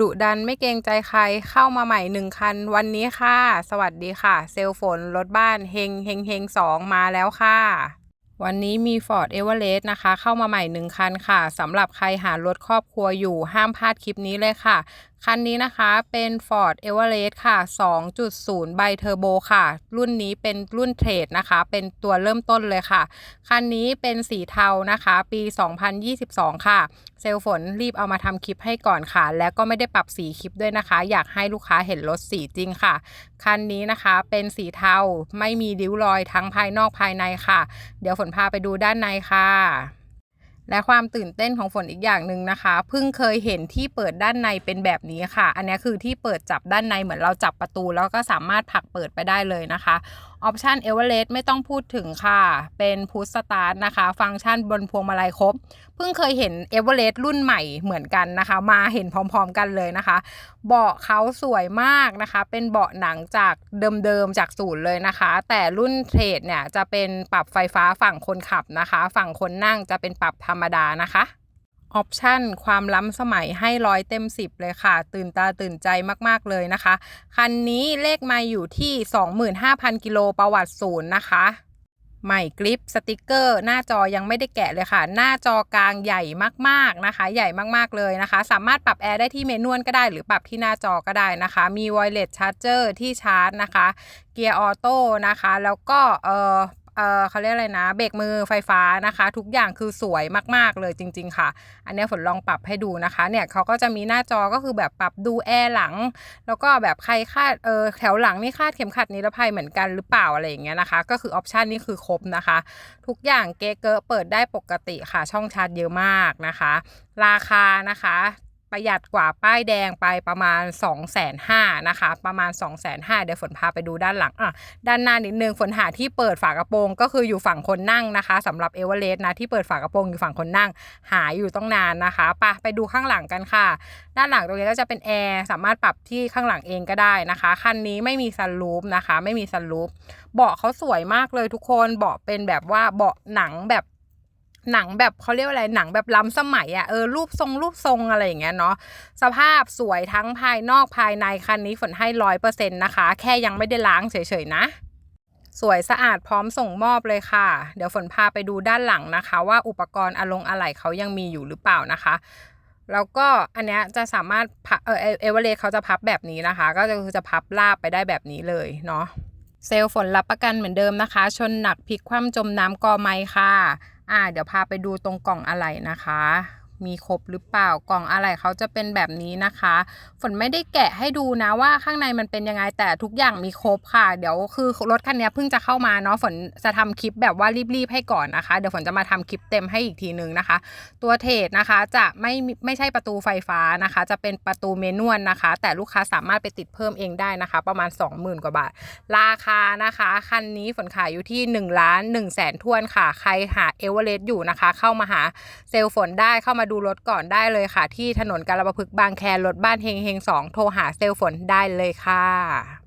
ดุดันไม่เกรงใจใครเข้ามาใหม่หนึ่งคัน วันนี้ค่ะ สวัสดีค่ะ เซลฝนรถบ้านเฮงเฮงเฮงสองมาแล้วค่ะ วันนี้มี Ford Everest นะคะ เข้ามาใหม่หนึ่งคันค่ะสำหรับใครหารถครอบครัวอยู่ห้ามพลาดคลิปนี้เลยค่ะ คันนี้นะคะเป็น Ford Everest ค่ะ 2.0 ใบเทอร์โบค่ะ รุ่นนี้เป็นรุ่นเทรดนะคะ เป็นตัวเริ่มต้นเลยค่ะ คันนี้เป็นสีเทานะคะ ปี 2022 ค่ะ เซลฝนรีบเอามาทำคลิปให้ก่อนค่ะ แล้วก็ไม่ได้ปรับสีคลิปด้วยนะคะ อยากให้ลูกค้าเห็นรถสีจริงค่ะ คันนี้นะคะเป็นสีเทาไม่มีริ้วรอยทั้งภายนอกภายในค่ะ เดี๋ยวฝนพาไปดูด้านในค่ะ และความตื่นเต้นของฝนอีกอย่างหนึ่งนะคะเพิ่งเคยเห็นที่เปิดด้านในเป็นแบบนี้ค่ะ อันนี้คือที่เปิดจับด้านในเหมือนเราจับประตู แล้วก็สามารถผลักเปิดไปได้เลยนะคะ ออปชันเอเวอเรสต์ไม่ต้องพูดถึงค่ะ เป็นพุทสตาร์ทนะคะ ฟังก์ชันบนพวงมาลัยครบ เพิ่งเคยเห็นเอเวอเรสต์รุ่นใหม่เหมือนกันนะคะ มาเห็นพร้อมๆกันเลยนะคะ เบาะเขาสวยมากนะคะ เป็นเบาะหนังจากเดิมๆจากศูนย์เลยนะคะ แต่รุ่นเทรดเนี่ยจะเป็นปรับไฟฟ้าฝั่งคนขับนะคะ ฝั่งคนนั่งจะเป็นปรับธรรมดานะคะ ออปชันความล้ำสมัยให้ร้อยเต็มสิบเลยค่ะ ตื่นตาตื่นใจมาก ๆ เลยนะคะ คันนี้เลขมาอยู่ที่ 25,000 กิโลประวัติศูนย์นะคะใหม่กริปสติกเกอร์ หน้าจอยังไม่ได้แกะเลยค่ะ หน้าจอกลางใหญ่มากๆนะคะ ใหญ่มากๆเลยนะคะ สามารถปรับแอร์ได้ที่เมนวลก็ได้หรือปรับที่หน้าจอก็ได้นะคะ มีไวเลสชาร์จเจอร์ที่ชาร์จนะคะ เกียร์ออโต้นะคะ แล้วก็เออ เออเขาเรียกอะไรนะ เบรกมือไฟฟ้านะคะ ทุกอย่างคือสวยมากๆเลยจริง ๆ ค่ะ อันนี้ฝนลองปรับให้ดูนะคะ เนี่ยเขาก็จะมีหน้าจอก็คือแบบปรับดูแอร์หลัง แล้วก็แบบใครคาดเออแถวหลังนี่คาดเข็มขัดนิรภัยเหมือนกันหรือเปล่าอะไรอย่างเงี้ยนะคะ ก็คือออปชันนี้คือครบนะคะ ทุกอย่างเกเกอร์เปิดได้ปกติค่ะช่องชาร์จเยอะมากนะคะ ราคานะคะ ประหยัดกว่าป้ายแดงไปประมาณ2องแสนห้านะคะ ประมาณ2องแสนห้าเดี๋ยวฝนพาไปดูด้านหลังอะด้านหน้านิดนึงฝนหาที่เปิดฝากระโปรง ก็คืออยู่ฝั่งคนนั่งนะคะสำหรับเอเวอเรสต์นะที่เปิดฝากระโปรงอยู่ฝั่งคนนั่ง หาอยู่ต้องนานนะคะปะไปดูข้างหลังกันค่ะ ด้านหลังตรงนี้ก็จะเป็นแอร์สามารถปรับที่ข้างหลังเองก็ได้นะคะคันนี้ไม่มีซันรูฟนะคะ ไม่มีซันรูฟเบาะเขาสวยมากเลยทุกคนเบาะเป็นแบบว่าเบาะหนังแบบ หนังแบบเขาเรียกว่าอะไรหนังแบบล้ำสมัยอะ่ะเออรูปทรงรูปทรงอะไรอย่างเงี้ยเนาะสภาพสวยทั้งภายนอกภายในคันนี้ฝนให้ร้อยเปอร์เซ็นต์นะคะ แค่ยังไม่ได้ล้างเฉยๆนะ สวยสะอาดพร้อมส่งมอบเลยค่ะ เดี๋ยวฝนพาไปดูด้านหลังนะคะ ว่าอุปกรณ์อลงอะไหล่เขายังมีอยู่หรือเปล่านะคะแล้วก็อันเนี้ยจะสามารถเออเอเวอเรสเขาจะพับแบบนี้นะคะ ก็จะคือจะพับลาบไปได้แบบนี้เลยเนาะเซลล์ฝนรับประกันเหมือนเดิมนะคะ ชนหนักพลิกคว่ำจมน้ำกอไม้ค่ะ อ่าเดี๋ยวพาไปดูตรงกล่องอะไหล่นะคะ มีครบหรือเปล่ากล่องอะไรเขาจะเป็นแบบนี้นะคะ ฝนไม่ได้แกะให้ดูนะว่าข้างในมันเป็นยังไงแต่ทุกอย่างมีครบค่ะ เดี๋ยวคือรถคันนี้เพิ่งจะเข้ามาเนาะฝนจะทำคลิปแบบว่ารีบๆให้ก่อนนะคะ เดี๋ยวฝนจะมาทำคลิปเต็มให้อีกทีนึงนะคะ ตัวเทรดนะคะจะไม่ไม่ใช่ประตูไฟฟ้านะคะ จะเป็นประตูเมนวลนะคะ แต่ลูกค้าสามารถไปติดเพิ่มเองได้นะคะ ประมาณ 20,000 กว่าบาท ราคานะคะคันนี้ฝนขายอยู่ที่1ล้าน1แสนทวนค่ะ ใครหาเอเวอเรสต์อยู่นะคะ เข้ามาหาเซลฝนได้เข้ามาดูรถก่อนได้เลยค่ะ ที่ถนนกาลปะพึกบางแครถบ้านเฮงเฮงสองโทรหาเซลฝนได้เลยค่ะ